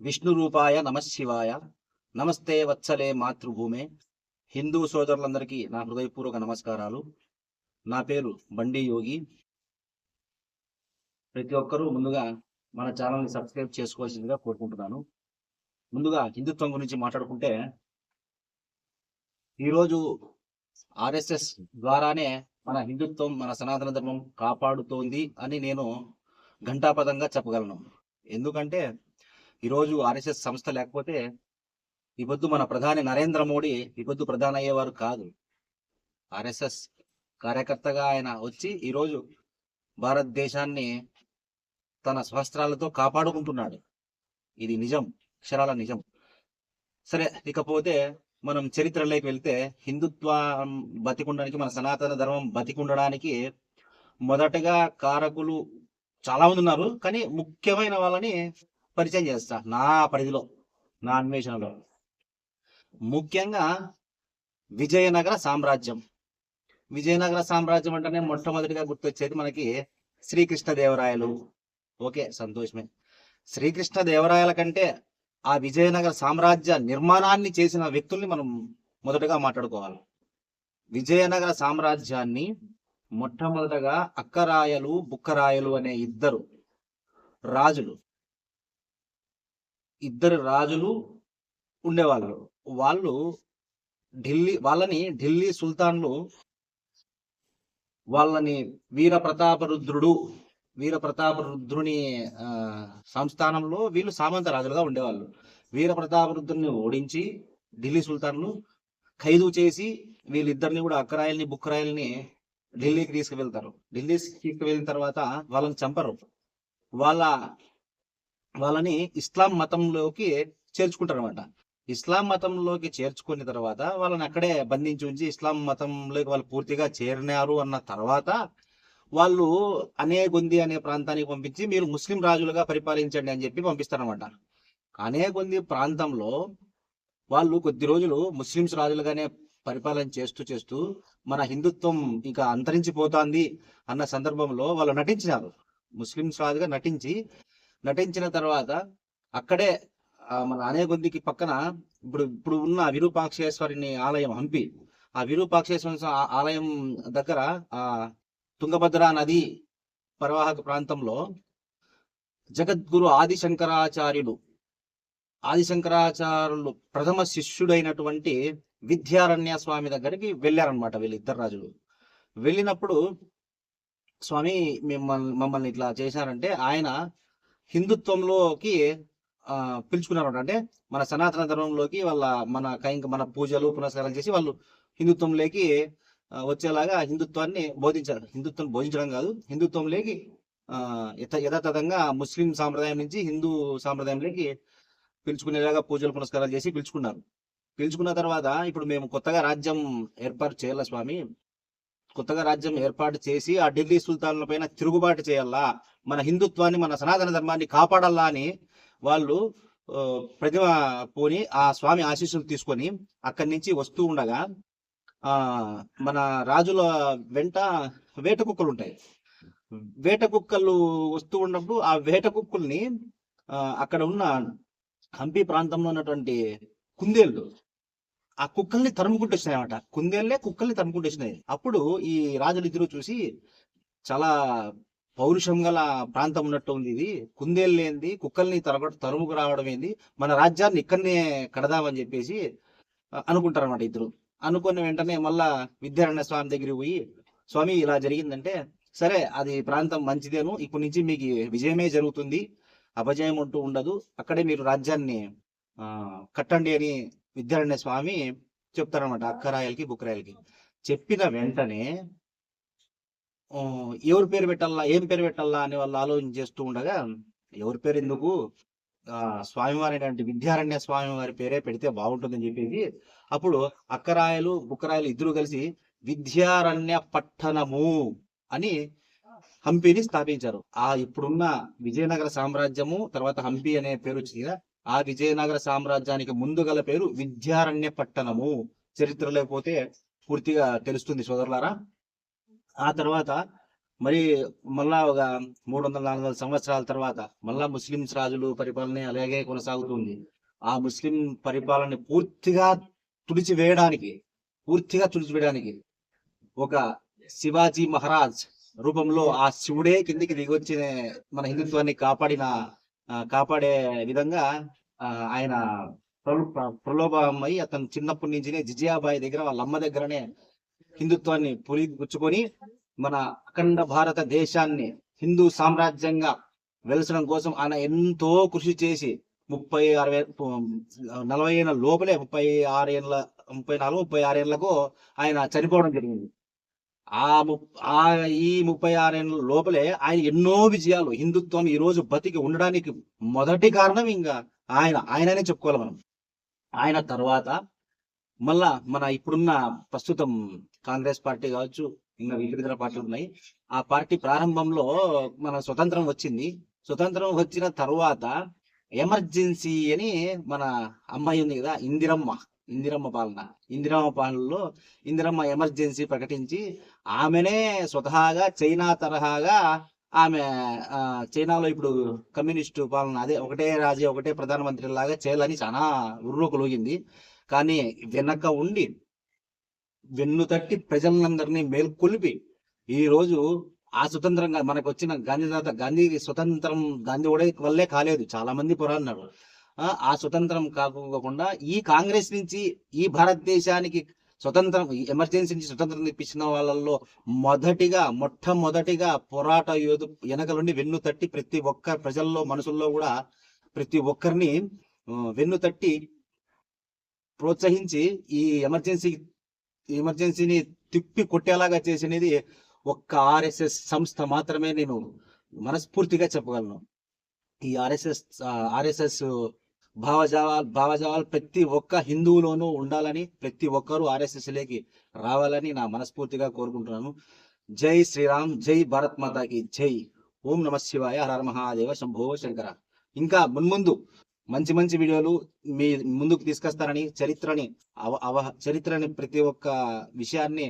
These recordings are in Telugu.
విష్ణు రూపాయ నమశివాయ నమస్తే వత్సలే మాతృభూమే. హిందూ సోదరులందరికీ నా హృదయపూర్వక నమస్కారాలు. నా పేరు బండి యోగి. ప్రతి ఒక్కరూ ముందుగా మన ఛానల్ని సబ్స్క్రైబ్ చేసుకోవాల్సిందిగా కోరుకుంటున్నాను. ముందుగా హిందుత్వం గురించి మాట్లాడుకుంటే ఈరోజు ఆర్ఎస్ఎస్ ద్వారానే మన హిందుత్వం మన సనాతన ధర్మం కాపాడుతోంది అని నేను ఘంటాపదంగా చెప్పగలను. ఎందుకంటే ఈరోజు ఆర్ఎస్ఎస్ సంస్థ లేకపోతే ఈ పొద్దు మన ప్రధాని నరేంద్ర మోడీ ఈ పొద్దు ప్రధాని అయ్యేవారు కాదు. ఆర్ఎస్ఎస్ కార్యకర్తగా ఆయన వచ్చి ఈరోజు భారతదేశాన్ని తన స్వస్త్రాలతో కాపాడుకుంటున్నాడు. ఇది నిజం అక్షరాల నిజం. సరే ఇకపోతే మనం చరిత్రలోకి వెళ్తే హిందుత్వం బతికుండడానికి మన సనాతన ధర్మం బతికుండడానికి మొదటగా కారకులు చాలా మంది ఉన్నారు. కానీ ముఖ్యమైన వాళ్ళని పరిచయం చేస్తా నా పరిధిలో నా అన్వేషణలో. ముఖ్యంగా విజయనగర సామ్రాజ్యం. విజయనగర సామ్రాజ్యం అంటేనే మొట్టమొదటిగా గుర్తొచ్చేది మనకి శ్రీకృష్ణదేవరాయలు. ఓకే సంతోషమే. శ్రీకృష్ణదేవరాయల కంటే ఆ విజయనగర సామ్రాజ్య నిర్మాణాన్ని చేసిన వ్యక్తుల్ని మనం మొదటగా మాట్లాడుకోవాలి. విజయనగర సామ్రాజ్యాన్ని మొట్టమొదటగా అక్కరాయలు బుక్కరాయలు అనే ఇద్దరు రాజులు ఇద్దరు రాజులు ఉండేవాళ్ళు. వాళ్ళు ఢిల్లీ వాళ్ళని ఢిల్లీ సుల్తాన్లు వాళ్ళని వీర ప్రతాపరుద్రుడు వీర ప్రతాపరుద్రుని సంస్థానంలో వీళ్ళు సామంత రాజులుగా ఉండేవాళ్ళు. వీర ప్రతాపరుద్రుని ఓడించి ఢిల్లీ సుల్తాన్లు ఖైదు చేసి వీళ్ళిద్దరిని కూడా అక్కరాయల్ని బుక్కరాయల్ని ఢిల్లీకి తీసుకువెళ్తారు. ఢిల్లీకి తీసుకువెళ్ళిన తర్వాత వాళ్ళని చంపరు. వాళ్ళ వాళ్ళని ఇస్లాం మతంలోకి చేర్చుకుంటారు అనమాట ఇస్లాం మతంలోకి చేర్చుకున్న తర్వాత వాళ్ళని అక్కడే బంధించి ఉంచి ఇస్లాం మతంలోకి వాళ్ళు పూర్తిగా చేరినారు అన్న తర్వాత వాళ్ళు అనేగొంది అనే ప్రాంతానికి పంపించి మీరు ముస్లిం రాజులుగా పరిపాలించండి అని చెప్పి పంపిస్తారనమాట అనేగొంది ప్రాంతంలో వాళ్ళు కొద్ది రోజులు ముస్లిమ్స్ రాజులుగానే పరిపాలన చేస్తూ చేస్తూ మన హిందుత్వం ఇంకా అంతరించిపోతాంది అన్న సందర్భంలో వాళ్ళు నటించినారు. ముస్లిమ్స్ రాజుగా నటించి నటించిన తర్వాత అక్కడే మన అనేగొందికి పక్కన ఇప్పుడు ఇప్పుడు ఉన్న విరూపాక్షేశ్వరిని ఆలయం హంపి. ఆ విరూపాక్షేశ్వరి ఆ- ఆలయం దగ్గర ఆ తుంగభద్ర నది ప్రవాహక ప్రాంతంలో జగద్గురు ఆదిశంకరాచార్యులు ఆదిశంకరాచార్యులు ప్రథమ శిష్యుడైనటువంటి విద్యారణ్య స్వామి దగ్గరికి వెళ్ళారనమాట వీళ్ళిద్దరు రాజులు. వెళ్ళినప్పుడు స్వామి మిమ్మల్ని మమ్మల్ని ఇట్లా చేశారంటే ఆయన హిందుత్వంలోకి ఆ, పిలుచుకున్నారు అంటే మన సనాతన ధర్మంలోకి వాళ్ళ మన కైంక మన పూజలు పునస్కారాలు చేసి వాళ్ళు హిందుత్వంలోకి వచ్చేలాగా హిందుత్వాన్ని బోధించారు హిందుత్వం బోధించడం కాదు. హిందుత్వంలోకి ఆ, యథ యథాతథంగా ముస్లిం సాంప్రదాయం నుంచి హిందూ సాంప్రదాయంలోకి పిలుచుకునేలాగా పూజలు పునస్కారాలు చేసి పిలుచుకున్నారు. పిలుచుకున్న తర్వాత ఇప్పుడు మేము కొత్తగా రాజ్యం ఏర్పాటు చేయాల స్వామి? కొత్తగా రాజ్యం ఏర్పాటు చేసి ఆ ఢిల్లీ సుల్తాన్ల పైన తిరుగుబాటు చేయాలా? మన హిందుత్వాన్ని మన సనాతన ధర్మాన్ని కాపాడాలా అని వాళ్ళు ప్రతిమ పోని ఆ స్వామి ఆశీస్సులు తీసుకొని అక్కడి నుంచి వస్తూ ఉండగా ఆ మన రాజుల వెంట వేట కుక్కలు ఉంటాయి. వేట కుక్కలు వస్తూ ఉన్నప్పుడు ఆ వేట కుక్కల్ని ఆ, అక్కడ ఉన్న హంపి ప్రాంతంలో ఉన్నటువంటి కుందేళ్ళు ఆ కుక్కల్ని తరుముకుంటూ వచ్చినాయి అన్నమాట కుందేళ్ళే కుక్కల్ని తరుముకుంటూ వచ్చినాయి. అప్పుడు ఈ రాజులు ఇద్దరు చూసి చాలా పౌరుషం గల ప్రాంతం ఉన్నట్టు ఉంది ఇది. కుందేళ్ళు ఏంది కుక్కల్ని తరగ తరుముకు రావడం ఏంది? మన రాజ్యాన్ని ఇక్కడనే కడదామని చెప్పేసి అనుకుంటారు అనమాట ఇద్దరు. అనుకున్న వెంటనే మళ్ళా విద్యారణ్య స్వామి దగ్గరికి పోయి స్వామి ఇలా జరిగిందంటే సరే అది ప్రాంతం మంచిదేను. ఇప్పటి నుంచి మీకు విజయమే జరుగుతుంది. అపజయం అంటూ ఉండదు. అక్కడే మీరు రాజ్యాన్ని ఆ, కట్టండి అని విద్యారణ్య స్వామి చెప్తారనమాట అక్కరాయలకి బుక్కరాయలకి చెప్పిన వెంటనే ఎవరి పేరు పెట్టాలా ఏం పేరు పెట్టాలా అని వాళ్ళు ఆలోచన చేస్తూ ఉండగా ఎవరి పేరు ఎందుకు? ఆ స్వామివారి అంటే విద్యారణ్య స్వామి వారి పేరే పెడితే బాగుంటుందని చెప్పేసి అప్పుడు అక్కరాయలు బుక్కరాయలు ఇద్దరు కలిసి విద్యారణ్య పట్టణము అని హంపిని స్థాపించారు. ఆ ఇప్పుడున్న విజయనగర సామ్రాజ్యము తర్వాత హంపి అనే పేరు వచ్చింది కదా ఆ విజయనగర సామ్రాజ్యానికి ముందు గల పేరు విద్యారణ్య పట్టణము. చరిత్రలో పోతే పూర్తిగా తెలుస్తుంది సోదరులారా. ఆ తర్వాత మరి మళ్ళా ఒక మూడు వందల నాలుగు వందల సంవత్సరాల తర్వాత మళ్ళా ముస్లిమ్స్ రాజులు పరిపాలన అలాగే కొనసాగుతుంది. ఆ ముస్లిం పరిపాలన పూర్తిగా తుడిచివేయడానికి పూర్తిగా తుడిచివేయడానికి ఒక శివాజీ మహారాజ్ రూపంలో ఆ శివుడే కిందికి దిగొచ్చిన మన హిందుత్వాన్ని కాపాడిన కాపాడే విధంగా ఆ, ఆయన ప్ర- ప్రలోభమై అతను చిన్నప్పటి నుంచినే జిజియాబాయి దగ్గర వాళ్ళ అమ్మ దగ్గరనే హిందుత్వాన్ని పులి గుచ్చుకొని మన అఖండ భారత దేశాన్ని హిందూ సామ్రాజ్యంగా వెలసడం కోసం ఆయన ఎంతో కృషి చేసి ముప్పై అరవై నలభై ఏళ్ళ లోపలే ముప్పై ఆరు ఏళ్ళ ముప్పై నాలుగు ముప్పై ఆరు ఏళ్ళకు ఆయన చనిపోవడం జరిగింది. ఆ ము- ఆ ఈ ముప్పై ఆరేళ్ళ లోపలే ఆయన ఎన్నో విజయాలు హిందుత్వం ఈ రోజు బతికి ఉండడానికి మొదటి కారణం ఇంకా ఆయన ఆయననే చెప్పుకోవాలి మనం. ఆయన తర్వాత మళ్ళా మన ఇప్పుడున్న ప్రస్తుతం కాంగ్రెస్ పార్టీ కావచ్చు ఇంకా వివిధ పార్టీలు ఉన్నాయి. ఆ పార్టీ ప్రారంభంలో మన స్వతంత్రం వచ్చింది. స్వతంత్రం వచ్చిన తర్వాత ఎమర్జెన్సీ అని మన అమ్మాయి ఉంది కదా ఇందిరమ్మ. ఇందిరమ్మ పాలన. ఇందిరమ్మ పాలనలో ఇందిరమ్మ ఎమర్జెన్సీ ప్రకటించి ఆమెనే స్వతహాగా చైనా తరహాగా ఆమె చైనాలో ఇప్పుడు కమ్యూనిస్టు పాలన అదే ఒకటే రాజు ఒకటే ప్రధానమంత్రి లాగా చేయాలని చాలా ఉర్రూకలోగింది. కానీ వెనక ఉండి వెన్ను తట్టి ప్రజలందరినీ మేల్కొలిపి ఈ రోజు ఆ స్వతంత్రంగా మనకు వచ్చిన గాంధీదాత గాంధీ స్వతంత్రం గాంధీ కూడా వల్లే కాలేదు. చాలా మంది పోరాడినారు. ఆ, స్వతంత్రం కాకుండా ఈ కాంగ్రెస్ నుంచి ఈ భారతదేశానికి స్వతంత్రం ఎమర్జెన్సీ నుంచి స్వతంత్రం తెప్పించిన వాళ్ళల్లో మొదటిగా మొట్టమొదటిగా పోరాట యోధు వెనకలుండి వెన్ను తట్టి ప్రతి ఒక్క ప్రజల్లో మనసుల్లో కూడా ప్రతి ఒక్కరిని వెన్ను తట్టి ప్రోత్సహించి ఈ ఎమర్జెన్సీ ఎమర్జెన్సీని తిప్పి కొట్టేలాగా చేసినది ఒక్క ఆర్ఎస్ఎస్ సంస్థ మాత్రమే నేను మనస్ఫూర్తిగా చెప్పగలను. ఈ ఆర్ఎస్ఎస్ ఆర్ఎస్ఎస్ భావజావాలు భావజావాలు ప్రతి ఒక్క హిందువులోనూ ఉండాలని ప్రతి ఒక్కరూ ఆర్ఎస్ఎస్లోకి రావాలని నా మనస్ఫూర్తిగా కోరుకుంటున్నాను. జై శ్రీరామ్ జై భారత్ మాతాకి జై. ఓం నమ శివాయ హర మహాదేవ శంభో శంకర. ఇంకా మున్ముందు మంచి మంచి వీడియోలు మీ ముందుకు తీసుకొస్తారని చరిత్రని అవ అవ చరిత్రని ప్రతి ఒక్క విషయాన్ని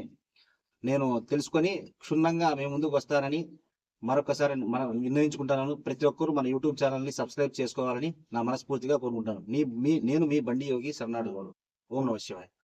నేను తెలుసుకొని క్షుణ్ణంగా మీ ముందుకు వస్తానని మరొకసారి మనం నిర్ణయించుకుంటాను ప్రతి ఒక్కరూ మన యూట్యూబ్ ఛానల్ని సబ్స్క్రైబ్ చేసుకోవాలని నా మనస్ఫూర్తిగా కోరుకుంటాను. మీ నేను మీ బండి యోగి సర్నాడు ఓం నమ శివాయ్.